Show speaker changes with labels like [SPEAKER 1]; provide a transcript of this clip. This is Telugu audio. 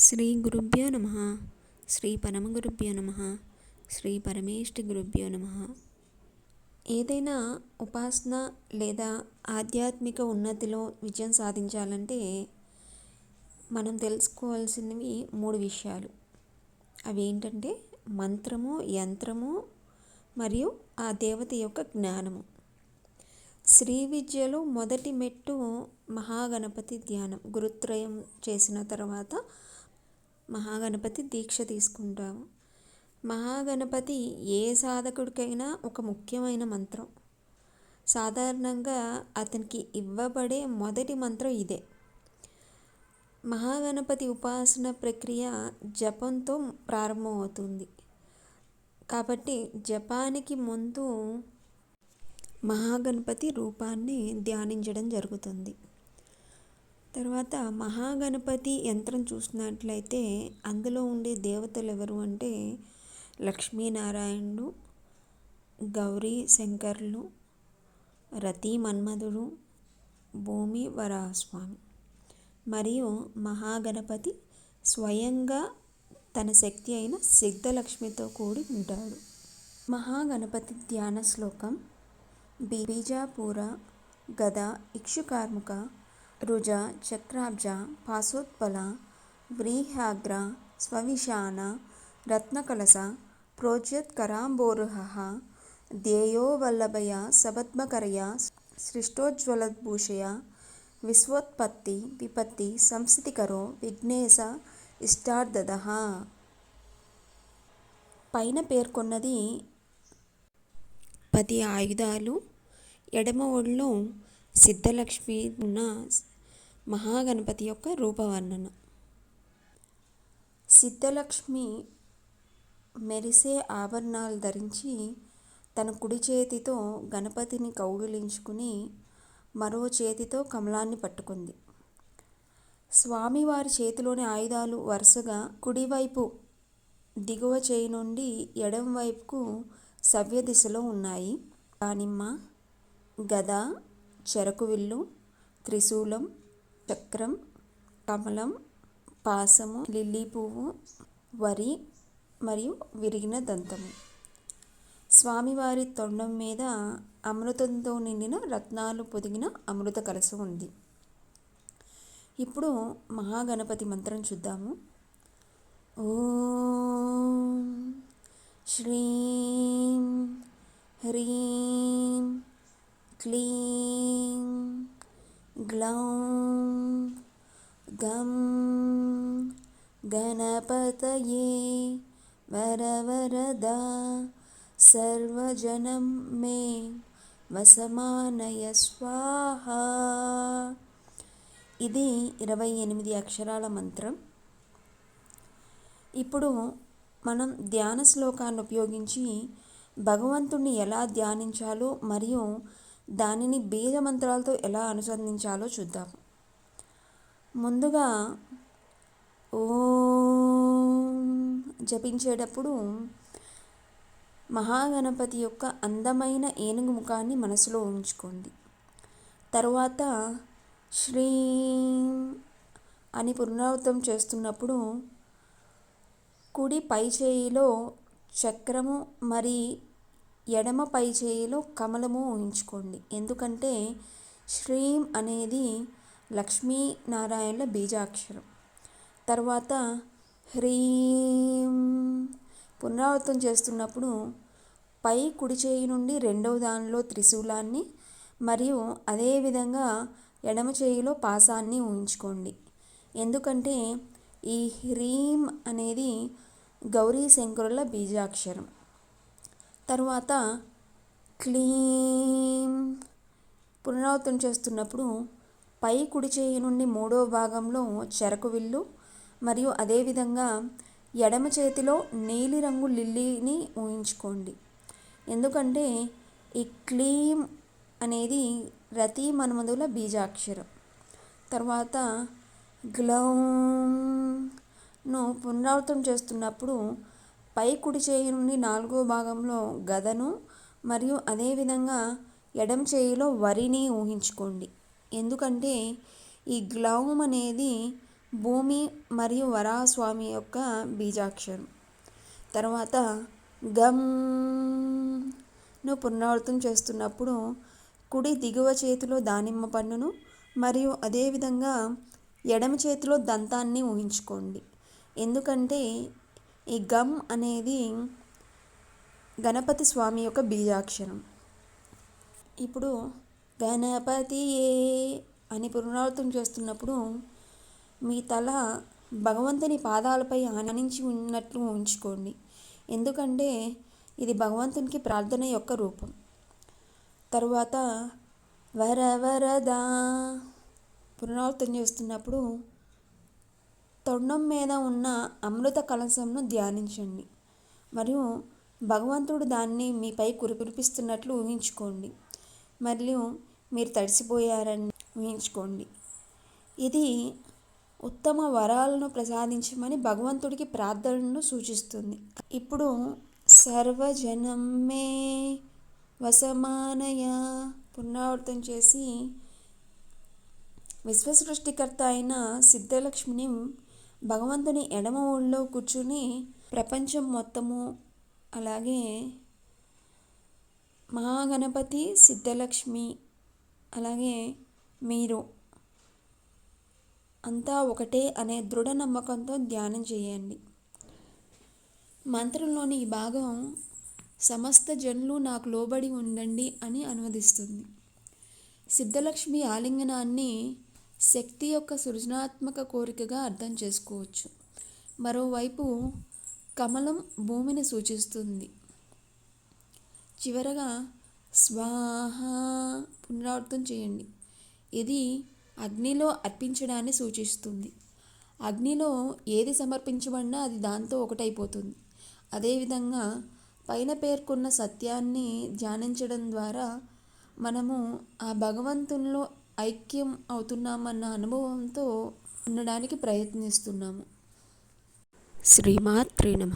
[SPEAKER 1] శ్రీ గురుభ్యో నమ. శ్రీ పరమ గురుభ్యో నమ. శ్రీ పరమేష్టి గురుభ్యో నమ. ఏదైనా ఉపాసన లేదా ఆధ్యాత్మిక ఉన్నతిలో విజయం సాధించాలంటే మనం తెలుసుకోవాల్సినవి మూడు విషయాలు. అవి ఏంటంటే మంత్రము యంత్రము మరియు ఆ దేవత యొక్క జ్ఞానము. శ్రీ విద్యలో మొదటి మెట్టు మహాగణపతి ధ్యానం. గురుత్రయం చేసిన తర్వాత మహాగణపతి దీక్ష తీసుకుంటాము. మహాగణపతి ఏ సాధకుడికైనా ఒక ముఖ్యమైన మంత్రం. సాధారణంగా అతనికి ఇవ్వబడే మొదటి మంత్రం ఇదే. మహాగణపతి ఉపాసన ప్రక్రియ జపంతో ప్రారంభమవుతుంది. కాబట్టి జపానికి ముందు మహాగణపతి రూపాన్ని ధ్యానించడం జరుగుతుంది. తర్వాత మహాగణపతి యంత్రం చూసినట్లయితే అందులో ఉండే దేవతలు ఎవరు అంటే లక్ష్మీనారాయణుడు గౌరీ శంకర్లు రతి మన్మధుడు భూమి వరాహస్వామి. మరియు మహాగణపతి స్వయంగా తన శక్తి అయిన సిద్ధలక్ష్మితో కూడి ఉంటాడు. మహాగణపతి ధ్యాన శ్లోకం బీజాపూర గద ఇక్షుకార్ముక రుజ చక్రాబ్జ పాశోత్పల వ్రీహాగ్ర స్వవిశాన రత్నకలస ప్రోజ్యత్కరాంబోరుహ ధ్యేయోవల్లభయ సపద్మకరయ సృష్టోజ్వలద్భూషయ విశ్వోత్పత్తి విపత్తి సంస్థితికరో విఘ్నేశ ఇష్టార్థద పైన పేర్కొన్నది పది ఆయుధాలు. ఎడమ ఒళ్ళు సిద్ధలక్ష్మి ఉన్న మహాగణపతి యొక్క రూపవర్ణన. సిద్ధలక్ష్మి మెరిసే ఆభరణాలు ధరించి తన కుడి చేతితో గణపతిని కౌగిలించుకుని మరో చేతితో కమలాన్ని పట్టుకుంది. స్వామివారి చేతిలోని ఆయుధాలు వరుసగా కుడివైపు దిగువ చేయి నుండి ఎడం వైపుకు సవ్య దిశలో ఉన్నాయి. దానిమ్మ గద చెరకు విల్లు త్రిశూలం చక్రం కమలం పాసము లిల్లీ పువ్వు వరి మరియు విరిగిన దంతము. స్వామివారి తొండం మీద అమృతంతో నిండిన రత్నాలు పొదిగిన అమృత కలసం ఉంది. ఇప్పుడు మహాగణపతి మంత్రం చూద్దాము. ఓం శ్రీం హ్రీం క్లీం గ్లౌం గం గణపతయే వరవరదా సర్వజనం మే వసమానయ స్వాహ ఇది ఇరవై ఎనిమిది అక్షరాల మంత్రం. ఇప్పుడు మనం ధ్యాన శ్లోకాన్ని ఉపయోగించి భగవంతుణ్ణి ఎలా ధ్యానించాలో మరియు దానిని బీజ మంత్రాలతో ఎలా అనుసంధించాలో చూద్దాం. ముందుగా ఓం జపించేటప్పుడు మహాగణపతి యొక్క అందమైన ఏనుగు ముఖాన్ని మనసులో ఉంచుకోండి. తరువాత శ్రీ అని పునరావృతం చేస్తున్నప్పుడు కుడి పై చేయిలో చక్రము మరి ఎడమ పై చేయిలో కమలము ఊహించుకోండి. ఎందుకంటే శ్రీం అనేది లక్ష్మీనారాయణల బీజాక్షరం. తర్వాత హ్రీం పునరావృతం చేస్తున్నప్పుడు పై కుడి చేయి నుండి రెండవ దానిలో త్రిశూలాన్ని మరియు అదేవిధంగా ఎడమ చేయిలో పాసాన్ని ఊహించుకోండి. ఎందుకంటే ఈ హ్రీం అనేది గౌరీ శంకరుల బీజాక్షరం. తరువాత క్లీన్ పునరావృతం చేస్తున్నప్పుడు పై కుడి చేయి నుండి మూడో భాగంలో చెరకు విల్లు మరియు అదేవిధంగా ఎడమ చేతిలో నీలిరంగు లిల్లీని ఊహించుకోండి. ఎందుకంటే ఈ క్లీమ్ అనేది రతి మన్మధుల బీజాక్షరం. తర్వాత గ్లౌను పునరావృతం చేస్తున్నప్పుడు పై కుడి చేయి నుండి నాలుగో భాగంలో గదను మరియు అదేవిధంగా ఎడమ చేయిలో వరిని ఊహించుకోండి. ఎందుకంటే ఈ గ్లౌమ్ అనేది భూమి మరియు వరాహస్వామి యొక్క బీజాక్షరం. తర్వాత గమ్ను పునరావృతం చేస్తున్నప్పుడు కుడి దిగువ చేతిలో దానిమ్మ పండును మరియు అదేవిధంగా ఎడమ చేతిలో దంతాన్ని ఊహించుకోండి. ఎందుకంటే ఈ గమ్ అనేది గణపతి స్వామి యొక్క బీజాక్షరం. ఇప్పుడు గణపతి ఏ అని పునరావృతం చేస్తున్నప్పుడు మీ తల భగవంతుని పాదాలపై ఆనందించి ఉన్నట్లు ఉంచుకోండి. ఎందుకంటే ఇది భగవంతునికి ప్రార్థన యొక్క రూపం. తరువాత వర వరద పునరావృతం చేస్తున్నప్పుడు తొండం మీద ఉన్న అమృత కలశంను ధ్యానించండి. మరియు భగవంతుడు దాన్ని మీపై కురిపిరిపిస్తున్నట్లు ఊహించుకోండి. మరియు మీరు తడిసిపోయారని ఊహించుకోండి. ఇది ఉత్తమ వరాలను ప్రసాదించమని భగవంతుడికి ప్రార్థనను సూచిస్తుంది. ఇప్పుడు సర్వజనమే వసమానయ పునరావృతం చేసి విశ్వసృష్టికర్త అయిన సిద్ధలక్ష్మిని భగవంతుని ఎడమ ఊళ్ళో కూర్చుని ప్రపంచం మొత్తము అలాగే మహాగణపతి సిద్ధలక్ష్మి అలాగే మీరు అంతా ఒకటే అనే దృఢ నమ్మకంతో ధ్యానం చేయండి. మంత్రంలోని ఈ భాగం సమస్త జనులు నాకు లోబడి ఉండండి అని అనువదిస్తుంది. సిద్ధలక్ష్మి ఆలింగనాన్ని శక్తి యొక్క సృజనాత్మక కోరికగా అర్థం చేసుకోవచ్చు. మరోవైపు కమలం భూమిని సూచిస్తుంది. చివరగా స్వాహ పునరావృతం చేయండి. ఇది అగ్నిలో అర్పించడాన్ని సూచిస్తుంది. అగ్నిలో ఏది సమర్పించబడినా అది దాంతో ఒకటైపోతుంది. అదేవిధంగా పైన పేర్కొన్న సత్యాన్ని ధ్యానించడం ద్వారా మనము ఆ భగవంతునిలో ఐక్యం అవుతున్నామన్న అనుభవంతో ఉండడానికి ప్రయత్నిస్తున్నాము.
[SPEAKER 2] శ్రీమాత్రే నమ.